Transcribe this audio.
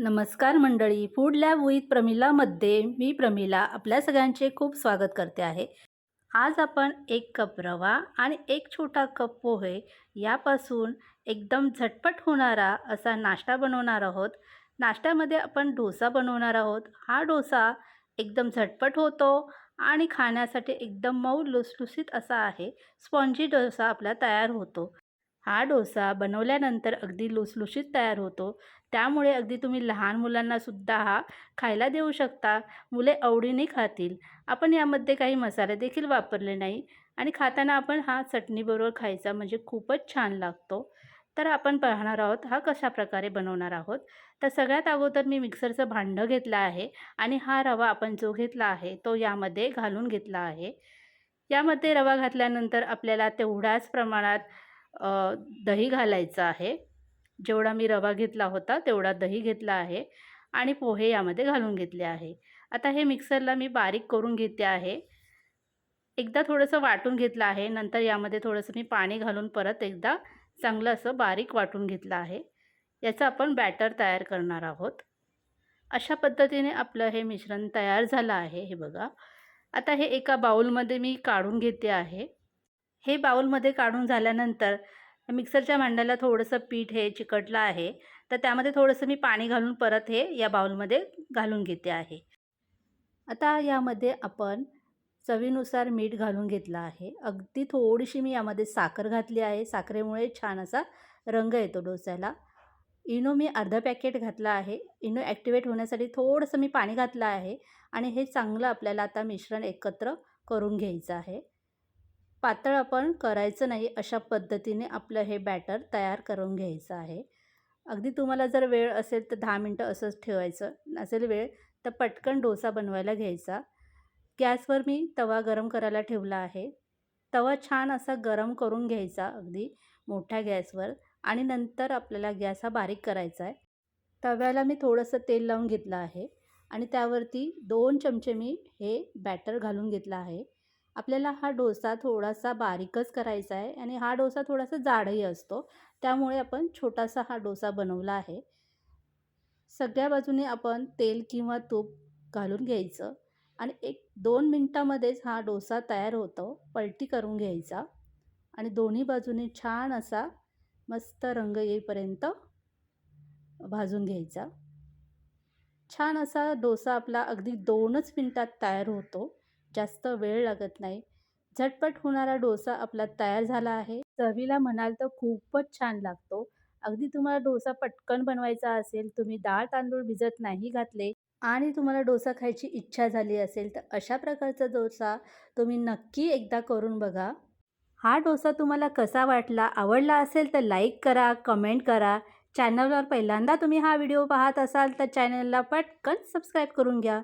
नमस्कार मंडळी. Food lab with प्रमिलामध्ये मी प्रमिला आपल्या सगळ्यांचे खूप स्वागत करते आहे. आज आपण एक कप रवा आणि एक छोटा कप पोहे यापासून एकदम झटपट होणारा असा नाश्ता बनवणार आहोत. नाश्त्यामध्ये आपण डोसा बनवणार आहोत. हा डोसा एकदम झटपट होतो आणि खाण्यासाठी एकदम मऊ लुसलुसीत असा आहे. स्पॉन्जी डोसा आपला तयार होतो. हा डोसा बनवल्यानंतर अगदी लुसलुशीत तयार होतो. त्यामुळे अगदी तुम्ही लहान मुलांनासुद्धा हा खायला देऊ शकता. मुले आवडीने खातील. आपण यामध्ये काही मसाले देखील वापरले नाही आणि खाताना आपण हा चटणीबरोबर खायचा म्हणजे खूपच छान लागतो. तर आपण पाहणार आहोत हा कशा प्रकारे बनवणार आहोत. तर सगळ्यात अगोदर मी मिक्सरचं भांडं घेतलं आहे आणि हा रवा आपण जो घेतला आहे तो यामध्ये घालून घेतला आहे. यामध्ये रवा घातल्यानंतर आपल्याला तेवढ्याच प्रमाणात दही घालायचं आहे. जेवढा मी रवा घेतला होता तेवढा दही घेतला आहे आणि पोहे यामध्ये घालून घेतले आहे. आता हे मिक्सरला मी बारीक करून घेते आहे. एकदा थोडंसं वाटून घेतलं आहे. नंतर यामध्ये थोडंसं मी पाणी घालून परत एकदा चांगलं असं बारीक वाटून घेतलं आहे. याचं आपण बॅटर तयार करणार आहोत. अशा पद्धतीने आपलं हे मिश्रण तयार झालं आहे हे बघा. आता हे एका बाऊलमध्ये मी काढून घेते आहे. हे बाऊलमध्ये काढून झाल्यानंतर मिक्सरच्या भांड्याला थोडंसं पीठ हे चिकटलं आहे. तर त्यामध्ये थोडंसं मी पाणी घालून परत हे या बाऊलमध्ये घालून घेते आहे. आता यामध्ये आपण चवीनुसार मीठ घालून घेतलं आहे. अगदी थोडीशी मी यामध्ये साखर घातली आहे. साखरेमुळे छान असा रंग येतो डोस्याला. इनो मी अर्धा पॅकेट घातला आहे. इनो ॲक्टिवेट होण्यासाठी थोडंसं मी पाणी घातलं आहे आणि हे चांगलं आपल्याला आता मिश्रण एकत्र करून घ्यायचं आहे. पातळ आपण करायचं नाही अशा पद्धतीने आपलं हे बॅटर तयार करून घ्यायचं आहे. अगदी तुम्हाला जर वेळ असेल तर दहा मिनटं असंच ठेवायचं. नसेल वेळ तर पटकन डोसा बनवायला घ्यायचा. गॅसवर मी तवा गरम करायला ठेवला आहे. तवा छान असा गरम करून घ्यायचा अगदी मोठ्या गॅसवर आणि नंतर आपल्याला गॅस हा बारीक करायचा आहे. तव्याला मी थोडंसं तेल लावून घेतलं आहे आणि त्यावरती दोन चमचे मी हे बॅटर घालून घेतलं आहे. आपल्याला हा डोसा थोडासा बारीकच करायचा आहे आणि हा डोसा थोडासा जाडही असतो. त्यामुळे आपण छोटासा हा डोसा बनवला आहे. सगळ्या बाजूने आपण तेल किंवा तूप घालून घ्यायचं आणि एक दोन मिनटामध्येच हा डोसा तयार होतो पलटी करून घ्यायचा आणि दोन्ही बाजूने छान असा मस्त रंग येईपर्यंत भाजून घ्यायचा. छान असा डोसा आपला अगदी दोनच मिनटात तयार होतो. जास्त वेळ लागत नाही. झटपट होणारा डोसा आपला तयार झाला आहे. चवीला म्हणाल तर खूपच छान लागतो. अगदी तुम्हाला डोसा पटकन बनवायचा असेल तुम्ही डाळ तांदूळ भिजत नाही घातले आणि तुम्हाला डोसा खायची इच्छा झाली असेल तर अशा प्रकारचा डोसा तुम्ही नक्की एकदा करून बघा. हा डोसा तुम्हाला कसा वाटला आवडला असेल तर लाईक करा कमेंट करा. चॅनलवर पहिल्यांदा तुम्ही हा व्हिडिओ पाहत असाल तर चॅनलला पटकन सबस्क्राईब करून घ्या.